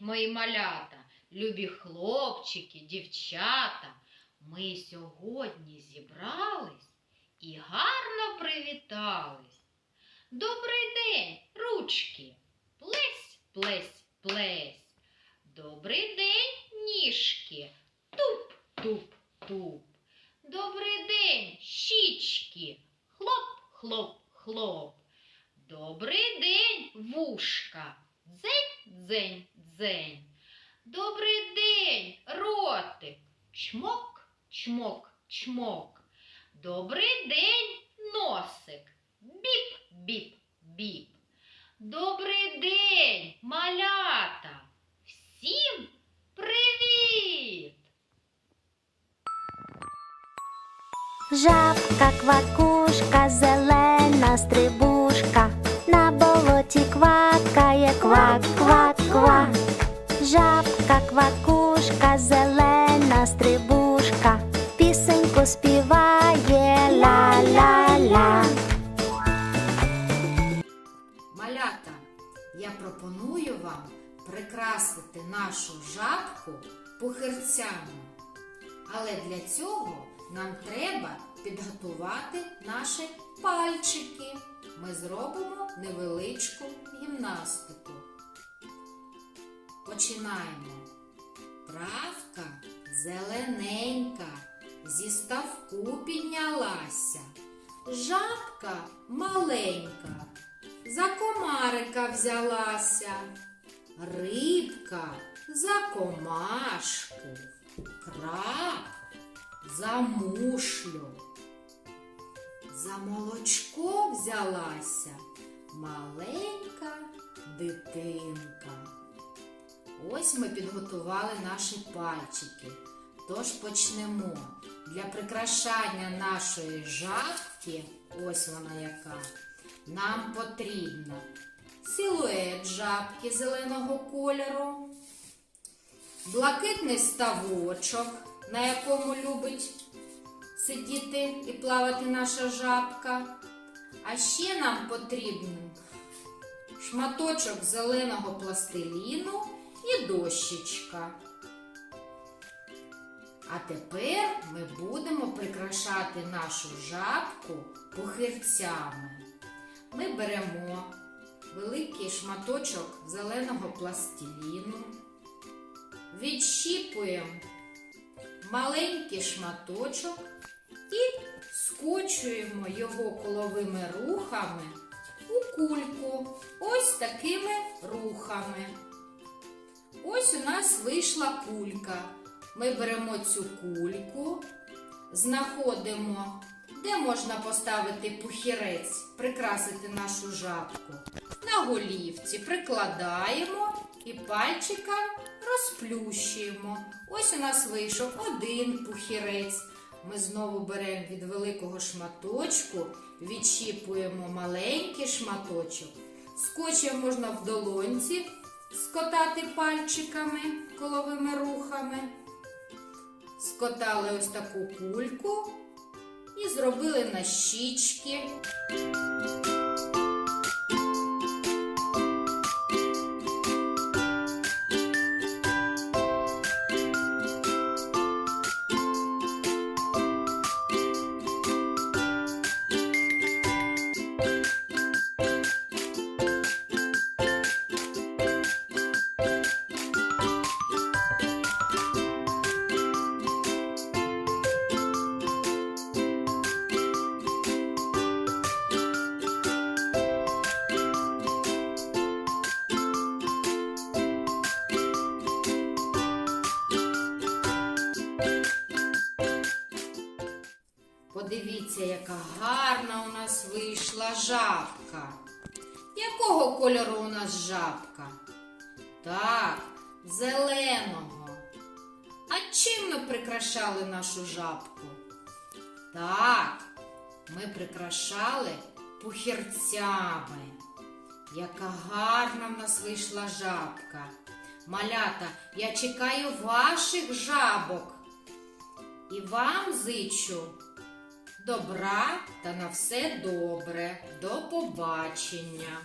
мої малята, любі хлопчики, дівчата. Ми сьогодні зібрались і гарно привітались. Добрий день, ручки, плесь, плесь, плесь. Добрий день, ніжки, туп, туп, туп. Добрий день, щічки, хлоп, хлоп, хлоп. Добрий день, вушка, дзень, дзень, дзень. Добрий день, ротик, чмок, чмок, чмок. Добрий день, носик, біп, біп, біп. Добрий день, малята. Всім привіт! Жабка, квакушка, зелена стрибушка, співає ла-ла-ла. Малята, я пропоную вам прикрасити нашу жабку пухирцями. Але для цього нам треба підготувати наші пальчики. Ми зробимо невеличку гімнастику. Починаємо. Травка зелененька, зі ставку піднялася. Жабка маленька, за комарика взялася. Рибка за комашку, краб за мушлю. За молочко взялася маленька дитинка. Ось ми підготували наші пальчики. Тож почнемо. Для прикрашання нашої жабки, ось вона яка, нам потрібно силует жабки зеленого кольору, блакитний ставочок, на якому любить сидіти і плавати наша жабка. А ще нам потрібен шматочок зеленого пластиліну і дощечка. А тепер ми будемо прикрашати нашу жабку пухирцями. Ми беремо великий шматочок зеленого пластиліну, відщіпуємо маленький шматочок і скочуємо його коловими рухами у кульку. Ось такими рухами. Ось у нас вийшла кулька. Ми беремо цю кульку, знаходимо, де можна поставити пухірець, прикрасити нашу жабку. На голівці прикладаємо і пальчика розплющуємо. Ось у нас вийшов один пухірець. Ми знову беремо від великого шматочку, відщіпуємо маленький шматочок. Скотчем можна в долонці скотати пальчиками, коловими рухами. Скотали ось таку кульку і зробили на щічки. Подивіться, яка гарна у нас вийшла жабка. Якого кольору у нас жабка? Так, зеленого. А чим ми прикрашали нашу жабку? Так, ми прикрашали пухірцями. Яка гарна в нас вийшла жабка. Малята, я чекаю ваших жабок. І вам зичу добра та на все добре. До побачення!